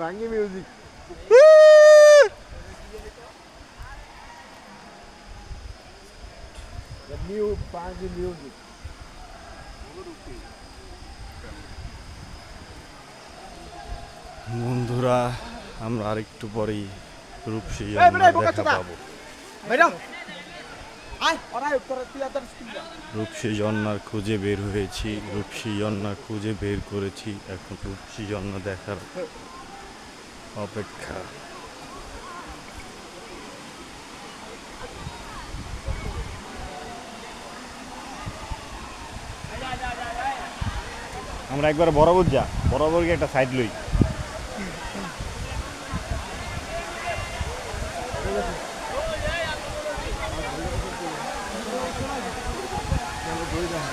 ভাঙ্গি music The new Bangi music. বন্ধুরা আমরা আরেকটু পরেই রূপসী দেখা। পাবো রূপসী ঝর্ণার খুঁজে বের হয়েছি রূপসী ঝর্ণা খুঁজে বের করেছি এখন রূপসী ঝর্ণা দেখার অপেক্ষা। আমরা একবার বরাবর যা বরাবর গিয়ে একটা সাইড লই। 보이잖아.